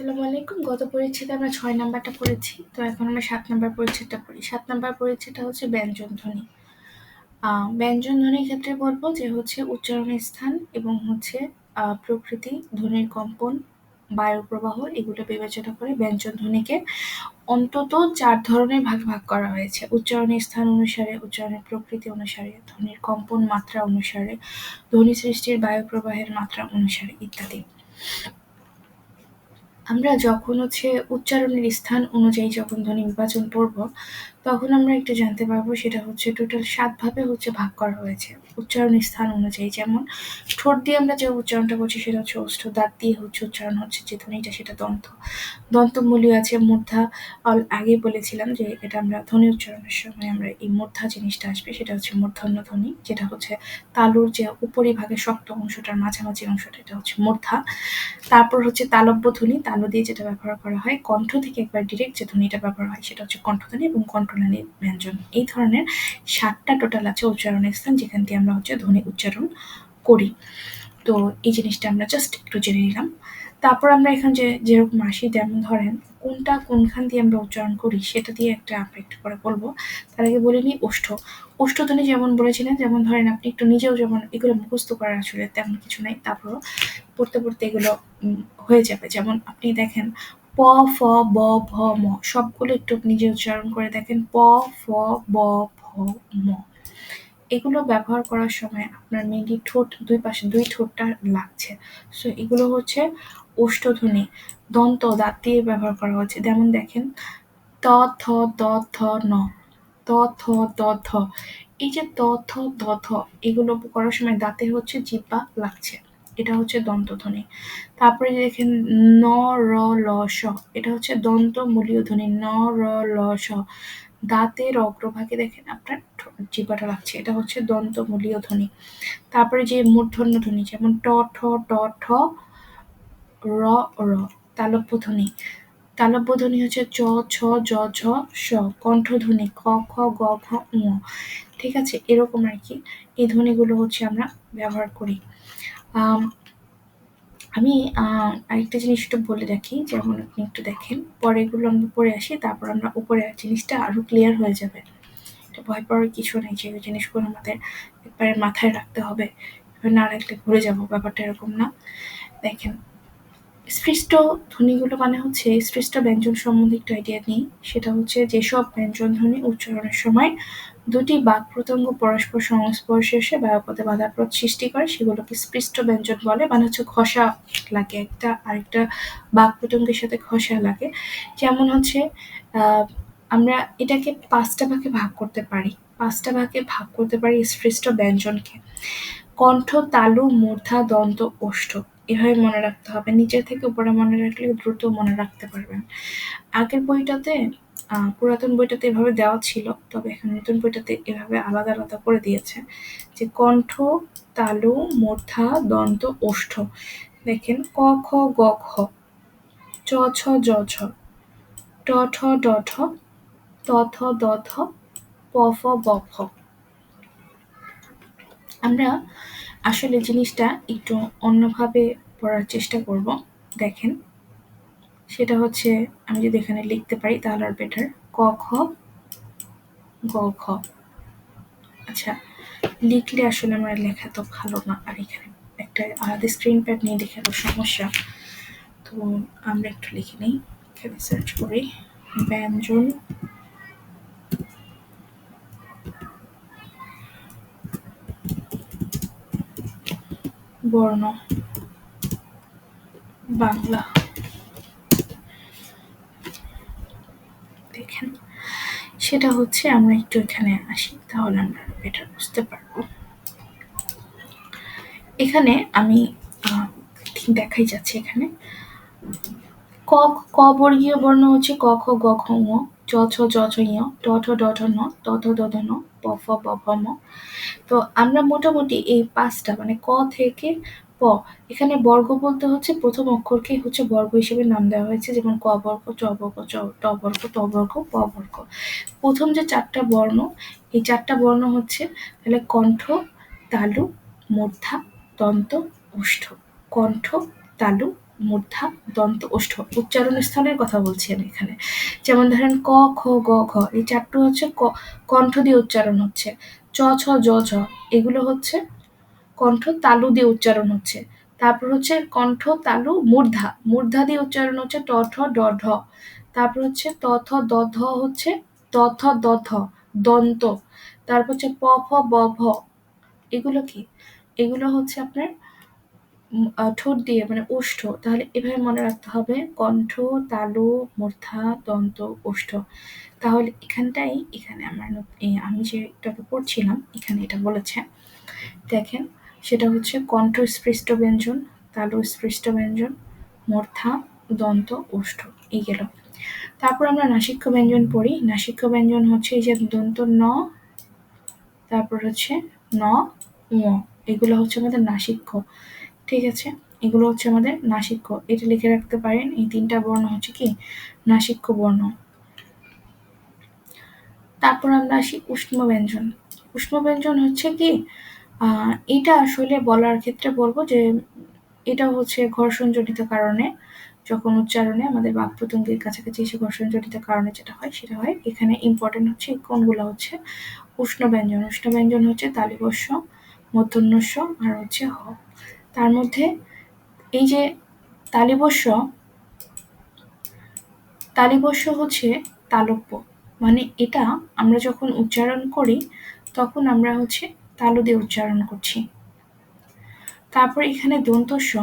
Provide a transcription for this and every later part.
আসসালামু আলাইকুম। গত পরিচ্ছেদে আমরা ছয় নাম্বারটা পড়েছি। তো এখন আমরা সাত নাম্বার পরিচ্ছেদটা পড়ি। সাত নাম্বার পরিচ্ছেদটা হচ্ছে ব্যঞ্জন ধ্বনি। ব্যঞ্জন ধ্বনির ক্ষেত্রে বলব যে হচ্ছে উচ্চারণের স্থান এবং হচ্ছে প্রকৃতি, ধ্বনির কম্পন বায়ু প্রবাহ এগুলো বিবেচনা করে ব্যঞ্জন ধ্বনিকে অন্তত চার ধরনের ভাগ ভাগ করা হয়েছে। উচ্চারণের স্থান অনুসারে, উচ্চারণের প্রকৃতি অনুসারে, ধ্বনির কম্পন মাত্রা অনুসারে, ধ্বনি সৃষ্টির বায়ু প্রবাহের মাত্রা অনুসারে ইত্যাদি। আমরা যখন হচ্ছে উচ্চারণের স্থান অনুযায়ী যখন ধ্বনি বিভাজন পড়ব তখন আমরা একটু জানতে পারব সেটা হচ্ছে টোটাল সাতভাবে হচ্ছে ভাগ করা হয়েছে। উচ্চারণ স্থান অনুযায়ী যেমন, ঠোঁট দিয়ে আমরা যে উচ্চারণটা করছি সেটা হচ্ছে অষ্ট দাঁত দিয়ে হচ্ছে উচ্চারণ হচ্ছে যে ধ্বনিটা সেটা দন্ত। দন্তমূলীয় আছে মূর্ধা, অল আগে বলেছিলাম যে এটা আমরা ধ্বনি উচ্চারণের সময় আমরা এই মূর্ধা জিনিসটা আসবে, সেটা হচ্ছে মূর্ধন্য ধ্বনি, যেটা হচ্ছে তালুর যে উপরিভাগে শক্ত অংশটার মাঝামাঝি অংশটা, এটা হচ্ছে মূর্ধা। তারপর হচ্ছে তালব্য ধ্বনি, তালু দিয়ে যেটা ব্যবহার করা হয়, কণ্ঠ থেকে একবার ডিরেক্ট যে ধ্বনিটা ব্যবহার হয়, সেটা হচ্ছে কণ্ঠধ্বনি এবং কণ্ঠনালী ব্যঞ্জন। এই ধরনের সাতটা টোটাল আছে উচ্চারণের স্থান যেখান দিয়ে আমরা হচ্ছে ধ্বনি উচ্চারণ করি। তো এই জিনিসটা আমরা জাস্ট একটু জেনে নিলাম। তারপর আমরা এখানে যে, যেরকম আসি যেমন ধরেন, কোনটা কোনখান দিয়ে আমরা উচ্চারণ করি সেটা দিয়ে একটা আমরা একটু করে বলব। তার আগে বলে নিই ওষ্ঠ। ওষ্ঠধ্বনি যেমন বলেছিলেন, যেমন ধরেন আপনি একটু নিজেও যেমন এগুলো মুখস্থ করার আসলে তেমন কিছু নাই, তারপরও পড়তে পড়তে এগুলো হয়ে যাবে। যেমন আপনি দেখেন প, ফ, ব, ভ, ম, সবগুলো একটু নিজে উচ্চারণ করে দেখেন, প, ফ, ব, ভ, ম। এগুলো ব্যবহার করার সময় আপনার মেনলি ঠোঁট, দুই পাশে, দুই ঠোঁটটা লাগছে। সো এগুলো হচ্ছে ওষ্ঠধ্বনি দন্ত, দাঁত দিয়ে ব্যবহার করা হচ্ছে। যেমন দেখেন, ত, থ, দ, থ, ন, ত, থ, দ, থ। এই যে ত, থ, দ, থ, এগুলো করার সময় দাঁতে হচ্ছে জিব্বা লাগছে। এটা হচ্ছে দন্তধ্বনি। তারপরে দেখেন, ন, র, ল স এটা হচ্ছে দন্ত মূলীয় ধ্বনি ন, র, ল স দাঁতের অগ্রভাগে দেখেন, আপনার জিব্বাটা লাগছে, এটা হচ্ছে দন্ত মূলীয় ধ্বনি তারপরে যে মূর্ধন্য ধ্বনি যেমন ট, ঠ ট, ঠ, র র তালব্য ধ্বনি তালব্য ধ্বনি হচ্ছে চ, ছ, জ, ঝ স কণ্ঠধ্বনি ক খ, গ, ঘ, ঙ। ঠিক আছে? এরকম আর কি। এই ধ্বনিগুলো হচ্ছে আমরা ব্যবহার করি। আমি আরেকটা জিনিস একটু বলে রাখি, যেমন আপনি একটু দেখেন পরে এগুলো আমরা পরে আসি, তারপর আমরা উপরে জিনিসটা আরও ক্লিয়ার হয়ে যাবে। এটা ভয় পাওয়ার কিছু নেই, যে ওই জিনিসগুলো আমাদের একবারে মাথায় রাখতে হবে না রাখলে ঘুরে যাব, ব্যাপারটা এরকম না। দেখেন স্পৃষ্ট ধ্বনিগুলো মানে হচ্ছে স্পৃষ্ট ব্যঞ্জন সম্বন্ধে একটু আইডিয়া নিই, সেটা হচ্ছে যেসব ব্যঞ্জন ধ্বনি উচ্চারণের সময় দুটি বাক প্রত্যঙ্গ পরস্পর সংস্পর্শে এসে বায়ুপথে বাধাপ্রদ সৃষ্টি করে, সেগুলোকে স্পৃষ্ট ব্যঞ্জন বলে। মানে হচ্ছে ঘষা লাগে, একটা আরেকটা বাক প্রত্যঙ্গের সাথে ঘষা লাগে। যেমন হচ্ছে আমরা এটাকে পাঁচটা ভাগে ভাগ করতে পারি। পাঁচটা ভাগে ভাগ করতে পারি স্পৃষ্ট ব্যঞ্জনকে। কণ্ঠ, তালু, মূর্ধা, দন্ত, ওষ্ঠ। এভাবে মনে রাখতে হবে। নিচের থেকে উপরে মনে রাখলে দ্রুত মনে রাখতে পারবেন। আগের বইটাতে পুরাতন বইটাতে এভাবে দেওয়া ছিল, তবে এখন নতুন বইটাতে এভাবে আলাদা আলাদা করে দিয়েছে যে কণ্ঠ, তালু, মূর্ধা, দন্ত, ওষ্ঠ। দেখেন, ক, খ, গ, খ। চ, ছ, জ ছ ট, ঠ, ড, ঠ। ত, থ, দ, থ। প, ফ, ব, ফ। আমরা আসলে জিনিসটা একটু অন্যভাবে পড়ার চেষ্টা করব। দেখেন সেটা হচ্ছে আমি যদি এখানে লিখতে পারি, তাহলে আর বেটার ক, খ, গ, খ। আচ্ছা লিখলে আসলে আমার লেখা তো ভালো না। আর এখানে একটা আলাদা স্ক্রিন প্যাড নিয়ে দেখে তো সমস্যা। তো আমরা একটু লিখে নিই। এখানে সার্চ করি। ব্যঞ্জন। বর্ণ। বাংলা দেখেন সেটা হচ্ছে আমরা একটু এখানে আসি, তাহলে আমরা বেটার বুঝতে পারব। এখানে আমি দেখাই যাচ্ছে এখানে। ক ক বর্গীয় বর্ণ হচ্ছে ক, খ, গ খ ঙ চ ছ জ ছ ইয় ট, ঠ, ড, ঠ, ন, ত থ দ ধ ন, প, ফ, প, ভ, ম। তো আমরা মোটামুটি এই পাঁচটা মানে ক থেকে প। এখানে বর্গ বলতে হচ্ছে প্রথম অক্ষরকে হচ্ছে বর্গ হিসেবে নাম দেওয়া হয়েছে, যেমন ক বর্গ চ বর্গ, চ, ট বর্গ ট বর্গ, প বর্গ। প্রথম যে চারটা বর্ণ, এই চারটা বর্ণ হচ্ছে তাহলে কণ্ঠ, তালু, মূর্ধা, দন্ত, ওষ্ঠ। কণ্ঠ, তালু, মূর্ধা, দন্ত, ওষ্ঠ। উচ্চারণ স্থানের কথা বলছি আমি এখানে। যেমন ধরেন ক, খ, গ, ঘ, এই চারটে হচ্ছে ক, কণ্ঠ দিয়ে উচ্চারণ হচ্ছে। চ, ছ, জ, ঝ, এগুলো হচ্ছে কণ্ঠ তালু দিয়ে উচ্চারণ হচ্ছে। তারপর হচ্ছে কণ্ঠ তালু মূর্ধা। মূর্ধা দিয়ে উচ্চারণ হচ্ছে ট ঠ, ড, ঢ। তারপর হচ্ছে ত, থ, দ, ধ হচ্ছে ত, থ, দ, ধ, দন্ত। তারপর হচ্ছে প, ফ, ব ভ এগুলো কি? এগুলো হচ্ছে আপনার ঠোঁট দিয়ে মানে ওষ্ঠ। তাহলে এভাবে মনে রাখতে হবে, কণ্ঠ, তালু, মূর্ধা, দন্ত, ওষ্ঠ। তাহলে এখানটাই, এখানে আমার আমি যে যেটাকে পড়ছিলাম, এখানে এটা বলেছে। দেখেন সেটা হচ্ছে কণ্ঠ স্পৃষ্ট ব্যঞ্জন তালু স্পৃষ্ট ব্যঞ্জন মূর্ধা, দন্ত, ওষ্ঠ, এই গেল। তারপর আমরা নাসিক্য ব্যঞ্জন পড়ি। নাসিক্য ব্যঞ্জন হচ্ছে এই যে দন্ত ন, তারপর হচ্ছে ন এগুলো হচ্ছে আমাদের নাসিক্য, ঠিক আছে? এগুলো হচ্ছে আমাদের নাসিক্য। এটা লিখে রাখতে পারেন, এই তিনটা বর্ণ হচ্ছে কি? নাসিক্য বর্ণ। তারপর আমরা আসি উষ্ণ ব্যঞ্জন উষ্ণ ব্যঞ্জন হচ্ছে কি? এটা আসলে বলার ক্ষেত্রে বলব যে এটা হচ্ছে ঘর্ষণজনিত কারণে যখন উচ্চারণে আমাদের বাক প্রতঙ্গের কাছাকাছি এসে ঘর্ষণজনিত কারণে যেটা হয়, সেটা হয়। এখানে ইম্পর্টেন্ট হচ্ছে কোনগুলো হচ্ছে উষ্ণ ব্যঞ্জন। উষ্ণ ব্যঞ্জন হচ্ছে তালিবস্য মধ্যন্যস্য আর হচ্ছে হ। তার মধ্যে এই যে তালিবস্য তালিবস্য হচ্ছে তালব্য। মানে এটা আমরা যখন উচ্চারণ করি, তখন আমরা হচ্ছে তালু দিয়ে উচ্চারণ করছি। তারপর এখানে দন্তস্ব।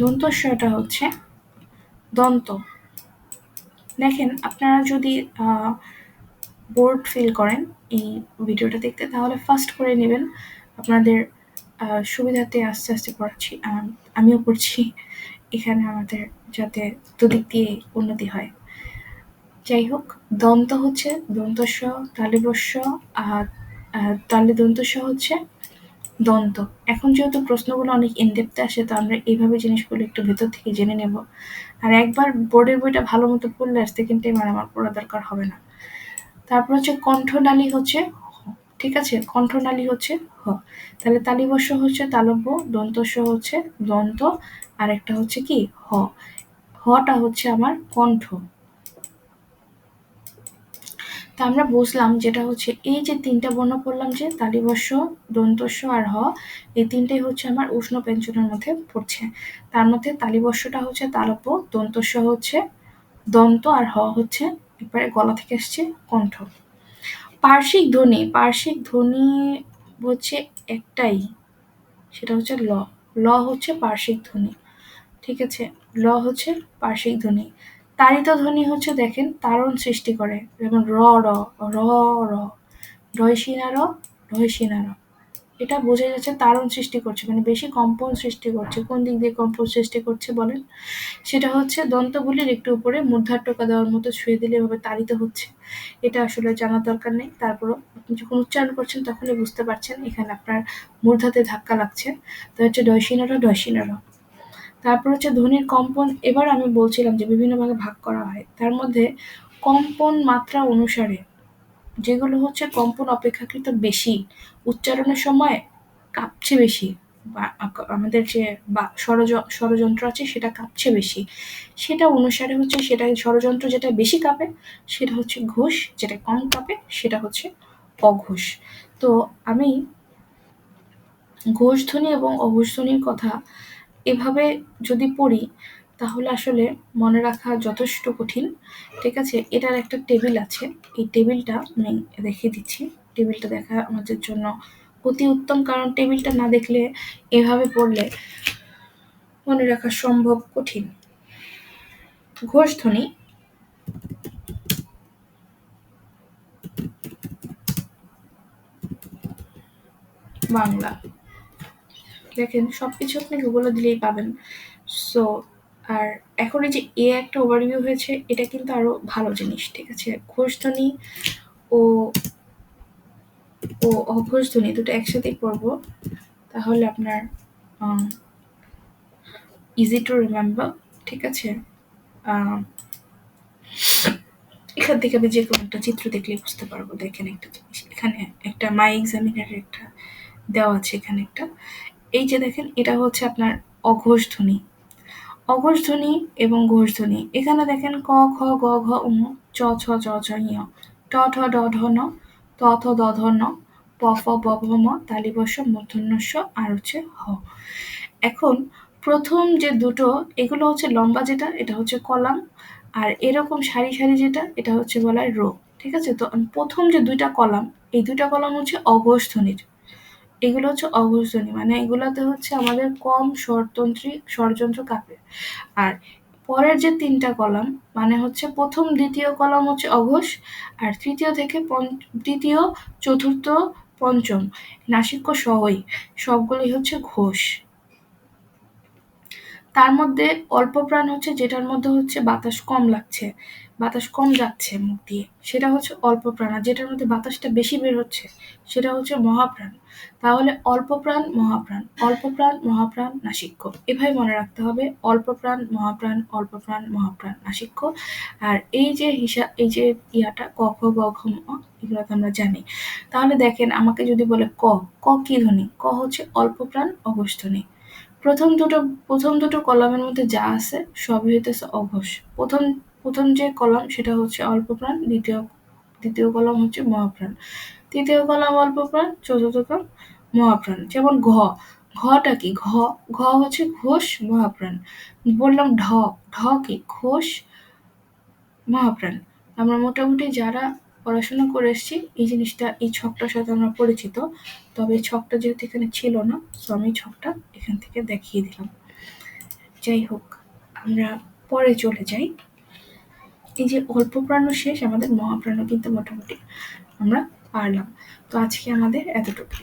দন্তস্বটা হচ্ছে দন্ত। দেখেন, আপনারা যদি বোর্ড ফিল করেন এই ভিডিওটা দেখতে, তাহলে ফার্স্ট করে নেবেন আপনাদের সুবিধাতে আস্তে আস্তে পড়াচ্ছি। আমিও পড়ছি। এখানে আমাদের যাতে দুদিক দিয়ে উন্নতি হয়। যাই হোক, দন্ত হচ্ছে দন্তস্ব তালিবস্য আর তালে দন্তস্ব হচ্ছে দন্ত। এখন যেহেতু প্রশ্নগুলো অনেক ইনডেপথে আসে, তো আমরা এইভাবে জিনিসগুলো একটু ভেতর থেকে জেনে নেব। আর একবার বোর্ডের বইটা ভালো মতো পড়লে আর সেকেন্ড টাইম আর আমার পড়া দরকার হবে না। তারপর হচ্ছে কণ্ঠনালী হচ্ছে ঠিক আছে? কণ্ঠনালী হচ্ছে হ। তাহলে তালিবস্য হচ্ছে তালব্য দন্তস্য হচ্ছে দন্ত আর একটা হচ্ছে কি? হ। হটা হচ্ছে আমার কণ্ঠ। আমরা বুঝলাম যেটা হচ্ছে এই যে তিনটা বর্ণ পড়লাম যে তালিবস্য দন্তস্য আর হ, এই তিনটেই হচ্ছে আমার উষ্ণ ব্যঞ্জনের মধ্যে পড়ছে। তার মধ্যে তালিবস্যটা হচ্ছে তালব্য দন্তস্য হচ্ছে দন্ত আর হ হচ্ছে এবারে গলা থেকে আসছে কণ্ঠ। পার্শ্বিক ধ্বনি পার্শ্বিক ধ্বনি হচ্ছে একটাই, সেটা হচ্ছে ল। ল হচ্ছে পার্শ্বিক ধ্বনি, ঠিক আছে? ল হচ্ছে পার্শ্বিক ধ্বনি। তারিত ধ্বনি হচ্ছে দেখেন তারণ সৃষ্টি করে। যেমন র র র র। র র। এটা বোঝা যাচ্ছে তারণ সৃষ্টি করছে মানে বেশি কম্পন সৃষ্টি করছে। কোন দিক দিয়ে কম্পন সৃষ্টি করছে বলেন? সেটা হচ্ছে দন্তগুলির একটু উপরে মূর্ধার টোকা দেওয়ার মতো ছুঁয়ে দিলে এভাবে তাড়িত হচ্ছে। এটা আসলে জানার দরকার নেই। তারপরও আপনি যখন উচ্চারণ করছেন তখনই বুঝতে পারছেন, এখানে আপনার মূর্ধাতে ধাক্কা লাগছে। তো হচ্ছে ডয়সিনারা ডয়সিনারা তারপর হচ্ছে ধ্বনির কম্পন, এবার আমি বলছিলাম যে বিভিন্ন ভাগে ভাগ করা হয়। তার মধ্যে কম্পন মাত্রা অনুসারে, যেগুলো হচ্ছে কম্পন অপেক্ষাকৃত বেশি, উচ্চারণের সময় কাঁপছে বেশি, বা আমাদের যে বা ষড়যন্ত্র আছে সেটা কাঁপছে বেশি। সেটা অনুসারে হচ্ছে সেটা ষড়যন্ত্র যেটা বেশি কাঁপে, সেটা হচ্ছে ঘোষ, যেটা কম কাঁপে, সেটা হচ্ছে অঘোষ। তো আমি ঘোষ ধ্বনি এবং অঘোষ ধ্বনির কথা এভাবে যদি পড়ি, তাহলে আসলে মনে রাখা যথেষ্ট কঠিন। ঠিক আছে? এটার একটা টেবিল আছে। এই টেবিলটা আমি রেখে দিচ্ছি। টেবিলটা দেখা আমাদের জন্য অতি উত্তম। কারণ টেবিলটা না দেখলে, এভাবে পড়লে মনে রাখা সম্ভব কঠিন। ঘোষধ্বনি। বাংলা। দেখেন সব কিছু আপনি গুগলে দিলেই পাবেন। সো আর এখন এই যে এ একটা ওভারভিউ হয়েছে, এটা কিন্তু আরও ভালো জিনিস, ঠিক আছে? ঘোষধ্বনি ও ও অঘোষধ্বনি দুটো একসাথেই পড়ব। তাহলে আপনার ইজি টু রিমেম্বার ঠিক আছে? এখান থেকে আমি যে কোনো একটা চিত্র দেখলেই বুঝতে পারব। দেখেন একটা জিনিস, এখানে একটা মাই এক্সামিনার একটা দেওয়া আছে, এখানে একটা। এই যে দেখেন, এটা হচ্ছে আপনার অঘোষ ধ্বনি অঘোষ ধ্বনি এবং ঘোষ ধ্বনি এখানে দেখেন ক, খ, গ, ঘ উম চ, ছ চ ঞ। ট ঠ, ড, ঢ, ন, ত থ দ, ধ, ন, প, ফ ব ভ, ম, তালিবস্য মূর্ধন্যস্য আর হচ্ছে হ। এখন প্রথম যে দুটো, এগুলো হচ্ছে লম্বা যেটা, এটা হচ্ছে কলাম, আর এরকম সারি সারি যেটা, এটা হচ্ছে বলা রো। ঠিক আছে? তো প্রথম যে দুইটা কলাম, এই দুইটা কলাম হচ্ছে অঘোষ ধ্বনির এগুলো হচ্ছে ধ্বনি মানে এগুলোতে হচ্ছে আমাদের কম স্বরতন্ত্রী ষড়যন্ত্র কাঁপে আর পরের যে তিনটা কলাম মানে হচ্ছে প্রথম, দ্বিতীয় কলাম হচ্ছে অঘোষ, আর তৃতীয় থেকে তৃতীয়, চতুর্থ, পঞ্চম, নাসিক্য সহই, সবগুলোই হচ্ছে ঘোষ। তার মধ্যে অল্প প্রাণ হচ্ছে, যেটার মধ্যে হচ্ছে বাতাস কম লাগছে। বাতাস কম যাচ্ছে মুখ দিয়ে। সেটা হচ্ছে অল্প প্রাণ আর যেটার মধ্যে বাতাসটা বেশি বের হচ্ছে, সেটা হচ্ছে মহাপ্রাণ। তাহলে অল্প প্রাণ মহাপ্রাণ অল্প প্রাণ মহাপ্রাণ, নাসিক্য। এভাবে মনে রাখতে হবে অল্প প্রাণ মহাপ্রাণ অল্প প্রাণ মহাপ্রাণ, নাসিক্য। আর এই যে হিসাব এই যে ইয়াটা, ক, খ, গ, ঘ এগুলো তো আমরা জানি। তাহলে দেখেন আমাকে যদি বলে ক ক কি ধ্বনি? ক হচ্ছে অল্প প্রাণ অঘোষ ধ্বনি প্রথম দুটো প্রথম দুটো কলামের মধ্যে যা আছে সবই হইতেছে অঘোষ। প্রথম প্রথম যে কলাম, সেটা হচ্ছে অল্প প্রাণ, দ্বিতীয় দ্বিতীয় কলাম হচ্ছে মহাপ্রাণ। তৃতীয় কলাম অল্প প্রাণ, চতুর্থ কলাম মহাপ্রাণ। যেমন ঘ, ঘটা কি? ঘ ঘ হচ্ছে ঘোষ মহাপ্রাণ। বললাম ঢ ঢ কি? ঘোষ মহাপ্রাণ। আমরা মোটামুটি যারা পড়াশোনা করে এসেছি, এই জিনিসটা, এই ছকটার সাথে আমরা পরিচিত। তবে ছকটা যেহেতু এখানে ছিল না, তো আমি ছকটা এখান থেকে দেখিয়ে দিলাম। যাই হোক, আমরা পরে চলে যাই। এই যে অল্প প্রাণ শেষ, আমাদের মহাপ্রাণও কিন্তু মোটামুটি আমরা পারলাম। তো আজকে আমাদের এতটুকু